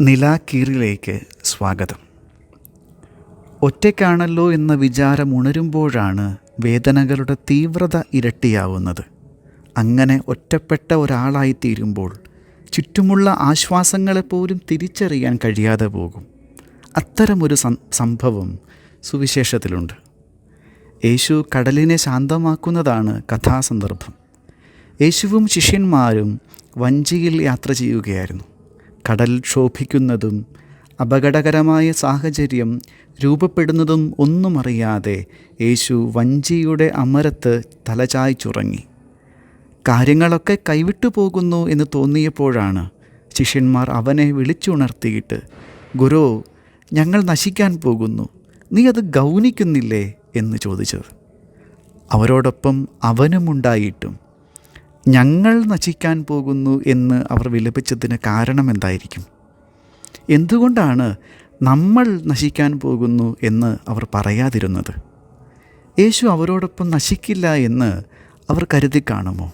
നിലാക്കീറിലേക്ക് സ്വാഗതം. ഒറ്റയ്ക്കാണല്ലോ എന്ന വിചാരം ഉണരുമ്പോഴാണ് വേദനകളുടെ തീവ്രത ഇരട്ടിയാവുന്നത്. അങ്ങനെ ഒറ്റപ്പെട്ട ഒരാളായിത്തീരുമ്പോൾ ചുറ്റുമുള്ള ആശ്വാസങ്ങളെപ്പോലും തിരിച്ചറിയാൻ കഴിയാതെ പോകും. അത്തരമൊരു സംഭവം സുവിശേഷത്തിലുണ്ട്. യേശു കടലിനെ ശാന്തമാക്കുന്നതാണ് കഥാസന്ദർഭം. യേശുവും ശിഷ്യന്മാരും വഞ്ചിയിൽ യാത്ര ചെയ്യുകയായിരുന്നു. കടൽ ക്ഷോഭിക്കുന്നതും അപകടകരമായ സാഹചര്യം രൂപപ്പെടുന്നതും ഒന്നും അറിയാതെ യേശു വഞ്ചിയുടെ അമരത്ത് തലചായ്ച്ചുറങ്ങി കാര്യങ്ങളൊക്കെ കൈവിട്ടു പോകുന്നു എന്ന് തോന്നിയപ്പോഴാണ് ശിഷ്യന്മാർ അവനെ വിളിച്ചുണർത്തിയിട്ട് ഗുരു ഞങ്ങൾ നശിക്കാൻ പോകുന്നു. നീ അത് ഗൗനിക്കുന്നില്ലേ? എന്ന് ചോദിച്ചത്. അവരോടൊപ്പം അവനുമുണ്ടായിട്ടും ഞങ്ങൾ നശിക്കാൻ പോകുന്നു എന്ന് അവർ വിലപിച്ചതിന് കാരണം എന്തായിരിക്കും? എന്തുകൊണ്ടാണ് നമ്മൾ നശിക്കാൻ പോകുന്നു എന്ന് അവർ പറയാതിരുന്നത്? യേശു അവരോടൊപ്പം നശിക്കില്ല എന്ന് അവർ കരുതി കാണുമോ?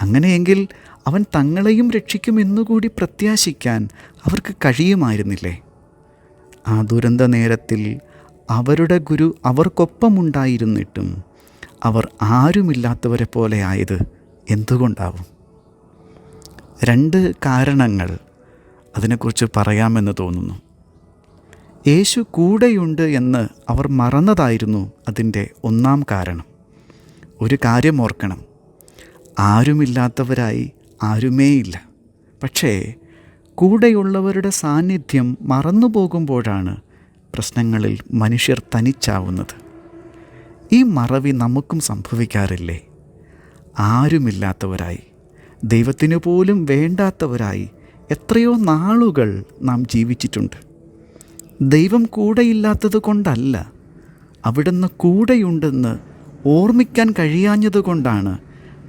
അങ്ങനെയെങ്കിൽ അവൻ തങ്ങളെയും രക്ഷിക്കുമെന്നുകൂടി പ്രത്യാശിക്കാൻ അവർക്ക് കഴിയുമായിരുന്നില്ലേ? ആ ദുരന്ത നേരത്തിൽ അവരുടെ ഗുരു അവർക്കൊപ്പമുണ്ടായിരുന്നിട്ടും അവർ ആരുമില്ലാത്തവരെ പോലെ ആയത് എന്തുകൊണ്ടാവും? രണ്ട് കാരണങ്ങൾ അതിനെക്കുറിച്ച് പറയാമെന്ന് തോന്നുന്നു. യേശു കൂടെയുണ്ട് എന്ന് അവർ മറന്നതായിരുന്നു അതിന്റെ ഒന്നാം കാരണം. ഒരു കാര്യം ഓർക്കണം. ആരുമില്ലാത്തവരായി ആരുമേയില്ല. പക്ഷേ കൂടെയുള്ളവരുടെ സാന്നിധ്യം മറന്നു പോകുമ്പോഴാണ് പ്രശ്നങ്ങളിൽ മനുഷ്യർ തനിച്ചാവുന്നത്. ഈ മറവി നമുക്കും സംഭവിക്കാറില്ലേ? ആരുമില്ലാത്തവരായി. ദൈവത്തിനു പോലും വേണ്ടാത്തവരായി എത്രയോ നാളുകൾ നാം ജീവിച്ചിട്ടുണ്ട്. ദൈവം കൂടെയില്ലാത്തത് കൊണ്ടല്ല അവിടുന്ന് കൂടെയുണ്ടെന്ന് ഓർമ്മിക്കാൻ കഴിയാഞ്ഞതുകൊണ്ടാണ്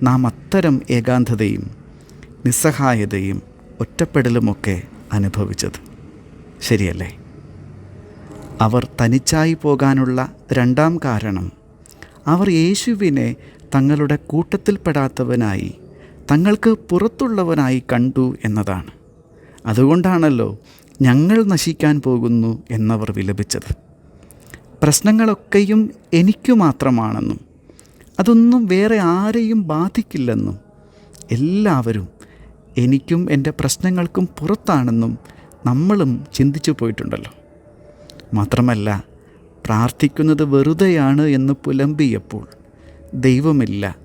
നാം അത്തരം ഏകാന്തതയും നിസ്സഹായതയും ഒറ്റപ്പെടലുമൊക്കെ അനുഭവിച്ചത്. ശരിയല്ലേ? അവർ തനിച്ചായി പോകാനുള്ള രണ്ടാം കാരണം അവർ യേശുവിനെ തങ്ങളുടെ കൂട്ടത്തിൽപ്പെടാത്തവനായി തങ്ങൾക്ക് പുറത്തുള്ളവനായി കണ്ടു എന്നതാണ്. അതുകൊണ്ടാണല്ലോ ഞങ്ങൾ നശിക്കാൻ പോകുന്നു എന്നവർ വിലപിച്ചത്. പ്രശ്നങ്ങളൊക്കെയും എനിക്കു മാത്രമാണെന്നും അതൊന്നും വേറെ ആരെയും ബാധിക്കില്ലെന്നും എല്ലാവരും എനിക്കും എന്റെ പ്രശ്നങ്ങൾക്കും പുറത്താണെന്നും നമ്മളും ചിന്തിച്ചു പോയിട്ടുണ്ടല്ലോ. മാത്രമല്ല പ്രാർത്ഥിക്കുന്നത് വെറുതെയാണ് എന്ന് പുലമ്പിയപ്പോൾ ദൈവമില്ല.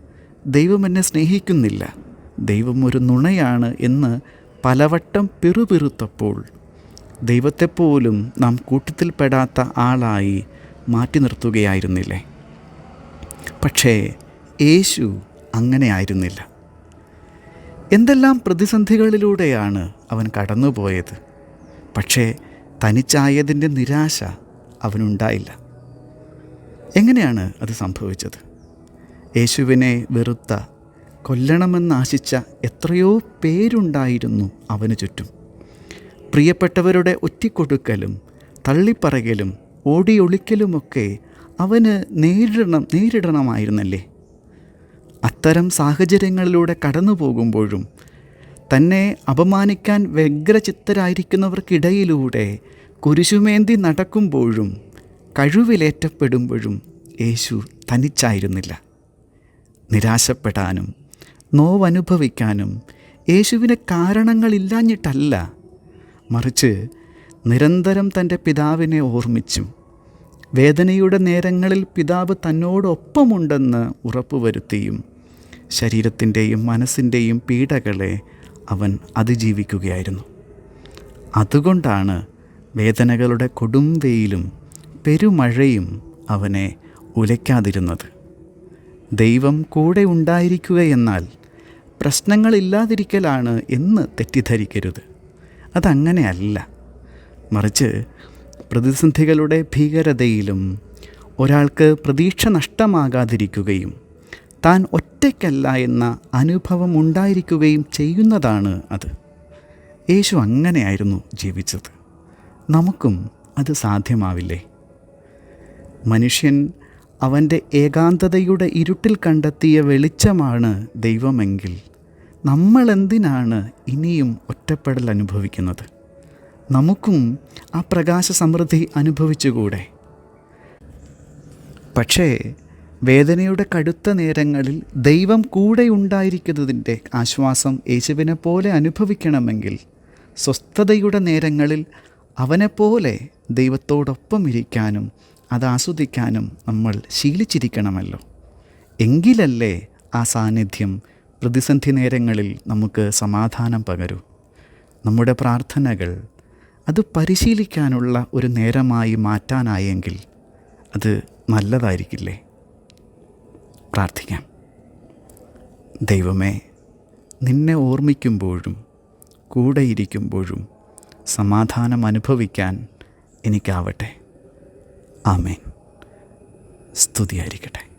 ദൈവം എന്നെ സ്നേഹിക്കുന്നില്ല. ദൈവം ഒരു നുണയാണ് എന്ന് പലവട്ടം പിറുപിറുത്തപ്പോൾ ദൈവത്തെപ്പോലും നാം കൂട്ടത്തിൽപ്പെടാത്ത ആളായി മാറ്റി നിർത്തുകയായിരുന്നില്ലേ? പക്ഷേ യേശു അങ്ങനെ ആയിരുന്നില്ല. എന്തെല്ലാം പ്രതിസന്ധികളിലൂടെയാണ് അവൻ കടന്നുപോയത്? പക്ഷേ തനിച്ചായതിന്റെ നിരാശ അവനുണ്ടായില്ല. എങ്ങനെയാണ് അത് സംഭവിച്ചത്? യേശുവിനെ വെറുത്ത കൊല്ലണമെന്നാശിച്ച എത്രയോ പേരുണ്ടായിരുന്നു അവന് ചുറ്റും. പ്രിയപ്പെട്ടവരുടെ ഒറ്റിക്കൊടുക്കലും തള്ളിപ്പറകലും ഓടിയൊളിക്കലുമൊക്കെ അവന് നേരിടണം നേരിടണമായിരുന്നല്ലേ? അത്തരം സാഹചര്യങ്ങളിലൂടെ കടന്നു പോകുമ്പോഴും തന്നെ അപമാനിക്കാൻ വ്യഗ്രചിത്തരായിരിക്കുന്നവർക്കിടയിലൂടെ കുരിശുമേന്തി നടക്കുമ്പോഴും കഴിവിലേറ്റപ്പെടുമ്പോഴും യേശു തനിച്ചായിരുന്നില്ല. നിരാശപ്പെടാനും നോവനുഭവിക്കാനും യേശുവിന് കാരണങ്ങളില്ലാഞ്ഞിട്ടല്ല. മറിച്ച് നിരന്തരം തന്റെ പിതാവിനെ ഓർമ്മിച്ചും വേദനയുടെ നേരങ്ങളിൽ പിതാവ് തന്നോടൊപ്പമുണ്ടെന്ന് ഉറപ്പുവരുത്തിയും ശരീരത്തിന്റെയും മനസ്സിന്റെയും പീഡകളെ അവൻ അതിജീവിക്കുകയായിരുന്നു. അതുകൊണ്ടാണ് വേദനകളുടെ കൊടും വെയിലും പെരുമഴയും അവനെ ഉലയ്ക്കാതിരുന്നത്. ദൈവം കൂടെ ഉണ്ടായിരിക്കുക എന്നാൽ പ്രശ്നങ്ങളില്ലാതിരിക്കലാണ് എന്ന് തെറ്റിദ്ധരിക്കരുത്. അതങ്ങനെയല്ല. മറിച്ച് പ്രതിസന്ധികളുടെ ഭീകരതയിലും ഒരാൾക്ക് പ്രതീക്ഷ നഷ്ടമാകാതിരിക്കുകയും താൻ ഒറ്റയ്ക്കല്ല എന്ന അനുഭവം ഉണ്ടായിരിക്കുകയും ചെയ്യുന്നതാണ് അത്. യേശു അങ്ങനെയായിരുന്നു ജീവിച്ചത്. നമുക്കും അത് സാധ്യമാവില്ലേ? മനുഷ്യൻ അവന്റെ ഏകാന്തതയുടെ ഇരുട്ടിൽ കണ്ടെത്തിയ വെളിച്ചമാണ് ദൈവമെങ്കിൽ. നമ്മളെന്തിനാണ് ഇനിയും ഒറ്റപ്പെടൽ അനുഭവിക്കുന്നത്? നമുക്കും ആ പ്രകാശ സമൃദ്ധി അനുഭവിച്ചുകൂടെ? പക്ഷേ വേദനയുടെ കടുത്ത നേരങ്ങളിൽ ദൈവം കൂടെ ഉണ്ടായിരിക്കുന്നതിന്റെ ആശ്വാസം യേശുവിനെ പോലെ അനുഭവിക്കണമെങ്കിൽ സ്വസ്ഥതയുടെ നേരങ്ങളിൽ അവനെപ്പോലെ ദൈവത്തോടൊപ്പം ഇരിക്കാനും അത് ആസ്വദിക്കാനും നമ്മൾ ശീലിച്ചിരിക്കണമല്ലോ. എങ്കിലല്ലേ ആ സാന്നിധ്യം പ്രതിസന്ധി നേരങ്ങളിൽ നമുക്ക് സമാധാനം പകരൂ. നമ്മുടെ പ്രാർത്ഥനകൾ അത് പരിശീലിക്കാനുള്ള ഒരു നേരമായി മാറ്റാനായെങ്കിൽ അത് നല്ലതായിരിക്കില്ലേ? പ്രാർത്ഥിക്കാം. ദൈവമേ നിന്നെ ഓർമ്മിക്കുമ്പോഴും കൂടെയിരിക്കുമ്പോഴും സമാധാനം അനുഭവിക്കാൻ എനിക്കാവട്ടെ. ആമേൻ. സ്തുതിയായിരിക്കട്ടെ.